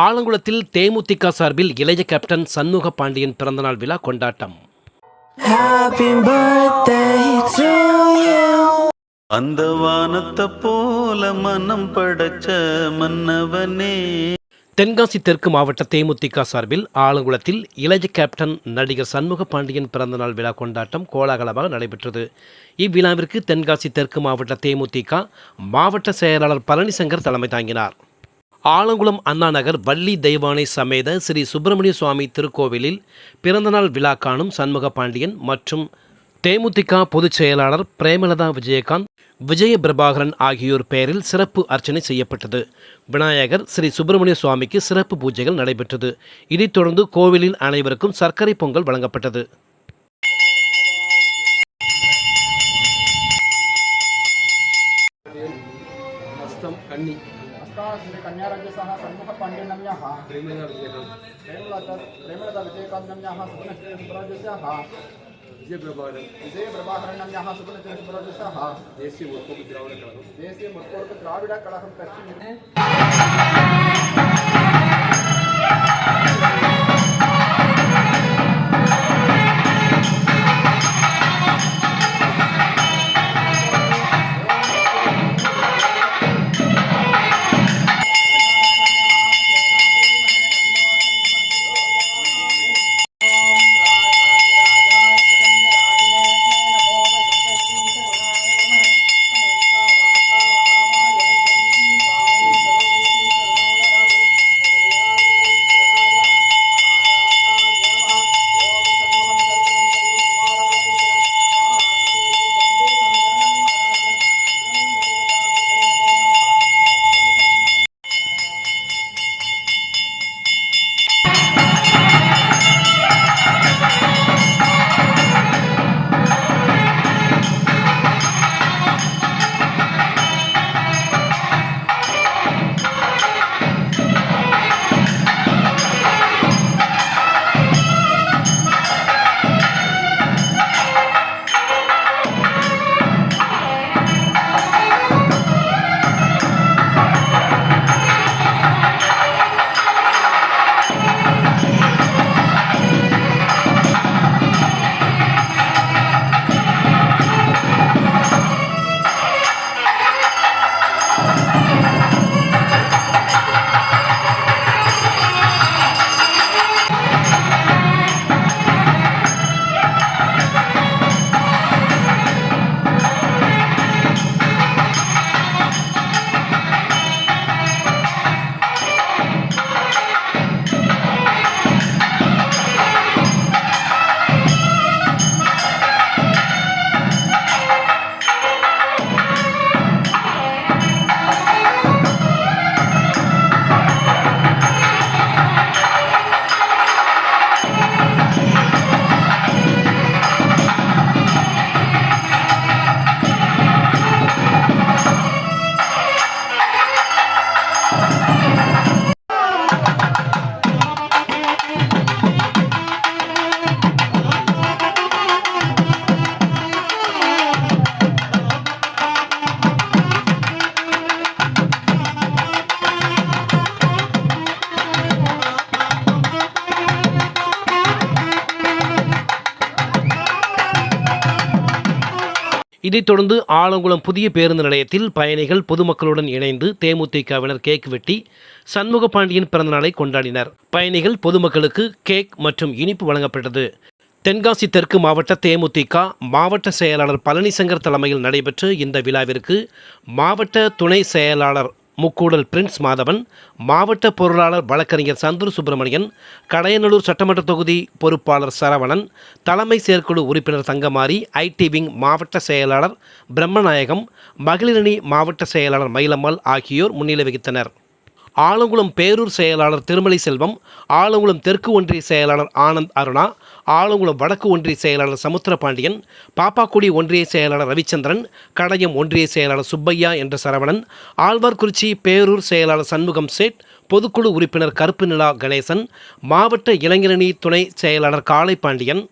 ஆலங்குளத்தில் தேமுதிக சார்பில் இளைய கேப்டன் சண்முக பாண்டியன் பிறந்தநாள் விழா கொண்டாட்டம். அந்த வானத்தை போல மனம் படைச்ச மன்னவனே. தென்காசி தெற்கு மாவட்ட தேமுதிக சார்பில் ஆலங்குளத்தில் இளைய கேப்டன் நடிகர் சண்முக பாண்டியன் பிறந்தநாள் விழா கொண்டாட்டம் கோலாகலமாக நடைபெற்றது. இவ்விழாவிற்கு தென்காசி தெற்கு மாவட்ட தேமுதிக மாவட்ட செயலாளர் பழனிசங்கர் தலைமை தாங்கினார். ஆலங்குளம் அண்ணாநகர் வள்ளி தெய்வானை சமேத ஸ்ரீ சுப்பிரமணிய சுவாமி திருக்கோவிலில் பிறந்தநாள் விழா காணும் சண்முக பாண்டியன் மற்றும் தேமுதிக பொதுச் செயலாளர் பிரேமலதா விஜயகாந்த் விஜய பிரபாகரன் ஆகியோர் பெயரில் சிறப்பு அர்ச்சனை செய்யப்பட்டது. விநாயகர் ஸ்ரீ சுப்பிரமணிய சுவாமிக்கு சிறப்பு பூஜைகள் நடைபெற்றது. இதைத் தொடர்ந்து கோவிலில் அனைவருக்கும் சர்க்கரை பொங்கல் வழங்கப்பட்டது. కన్యారజస సన్ముఖ పాండినమ్య ప్రేమలత ప్రేమలత విజయకాంతమ్య సుగుణశ్రీ సుబ్రాజస్య విజయ ప్రభాకరన్ విజయ ప్రభాకరణమ్య సుగుణశ్రీ సుబ్రాజస్య దేశీయ ముత్కోపు ద్రావిడ కళహం దేశీయ ముత్కోపు ద్రావిడ కళహం ఖర్చు இதைத் தொடர்ந்து ஆலங்குளம் புதிய பேருந்து நிலையத்தில் பயணிகள் பொதுமக்களுடன் இணைந்து தேமுதிகவினர் கேக் வெட்டி சண்முக பாண்டியன் பிறந்தநாளை கொண்டாடினர். பயணிகள் பொதுமக்களுக்கு கேக் மற்றும் இனிப்பு வழங்கப்பட்டது. தென்காசி தெற்கு மாவட்ட தேமுதிக மாவட்ட செயலாளர் பழனிசங்கர் தலைமையில் நடைபெற்ற இந்த விழாவிற்கு மாவட்ட துணை செயலாளர் முக்கூடல் பிரின்ஸ் மாதவன் மாவட்ட பொருளாளர் வழக்கறிஞர் சந்துரு சுப்பிரமணியன் கடையநல்லூர் சட்டமன்ற தொகுதி பொறுப்பாளர் சரவணன் தலைமை செயற்குழு உறுப்பினர் தங்கமாரி ஐடி விங் மாவட்ட செயலாளர் பிரம்மநாயகம் மகளிரணி மாவட்ட செயலாளர் மயிலம்மாள் ஆகியோர் முன்னிலை வகித்தனர். ஆலங்குளம் பேரூர் செயலாளர் திருமலை செல்வம் ஆலங்குளம் தெற்கு ஒன்றிய செயலாளர் ஆனந்த் அருணா ஆலங்குளம் வடக்கு ஒன்றிய செயலாளர் சமுத்திரபாண்டியன் பாப்பாக்குடி ஒன்றிய செயலாளர் ரவிச்சந்திரன் கடையம் ஒன்றிய செயலாளர் சுப்பையா என்ற சரவணன் ஆழ்வார்குறிச்சி பேரூர் செயலாளர் சண்முகம் சேட் பொதுக்குழு உறுப்பினர் கருப்பு நிலா கணேசன் மாவட்ட இளைஞரணி துணை செயலாளர் காளைப்பாண்டியன்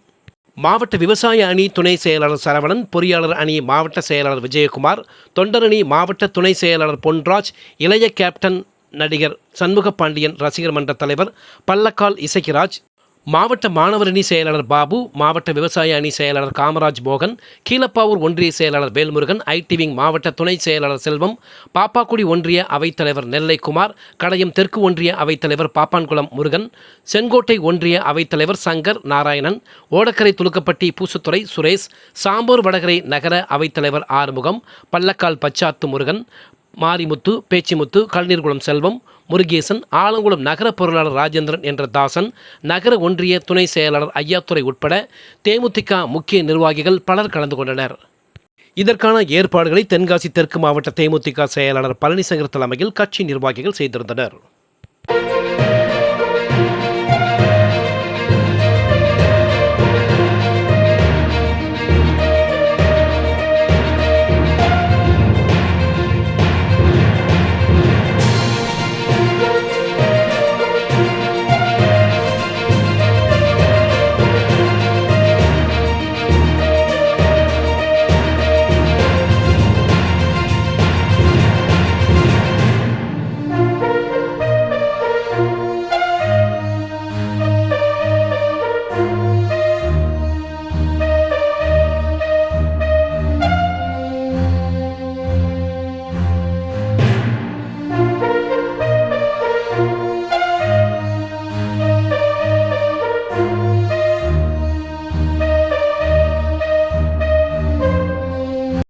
மாவட்ட விவசாய அணி துணை செயலாளர் சரவணன் பொறியாளர் அணி மாவட்ட செயலாளர் விஜயகுமார் தொண்டரணி மாவட்ட துணை செயலாளர் பொன்ராஜ் இளைய கேப்டன் நடிகர் சண்முக பாண்டியன் ரசிகர் மன்ற தலைவர் பல்லக்கால் இசைக்கிராஜ் மாவட்ட மாணவர் அணி செயலாளர் பாபு மாவட்ட விவசாய அணி செயலாளர் காமராஜ் மோகன் கீழப்பாவூர் ஒன்றிய செயலாளர் வேல்முருகன் ஐடிவிங் மாவட்ட துணை செயலாளர் செல்வம் பாப்பாக்குடி ஒன்றிய அவைத்தலைவர் நெல்லைக்குமார் கடையம் தெற்கு ஒன்றிய அவைத்தலைவர் பாப்பான்குளம் முருகன் செங்கோட்டை ஒன்றிய அவைத்தலைவர் சங்கர் நாராயணன் ஓடக்கரை துலுக்கப்பட்டி பூசுத்துறை சுரேஷ் சாம்பூர் வடகரை நகர அவைத்தலைவர் ஆறுமுகம் பல்லக்கால் பச்சாத்து முருகன் மாரிமுத்து பேச்சிமுத்து கல்நீர்குளம் செல்வம் முருகேசன் ஆலங்குளம் நகர பொருளாளர் ராஜேந்திரன் என்ற தாசன் நகர ஒன்றிய துணை செயலாளர் ஐயாத்துறை உட்பட தேமுதிக முக்கிய நிர்வாகிகள் பலர் கலந்து கொண்டனர். இதற்கான ஏற்பாடுகளை தென்காசி தெற்கு மாவட்ட தேமுதிக செயலாளர் பழனிசங்கர் தலைமையில் கட்சி நிர்வாகிகள் செய்திருந்தனர்.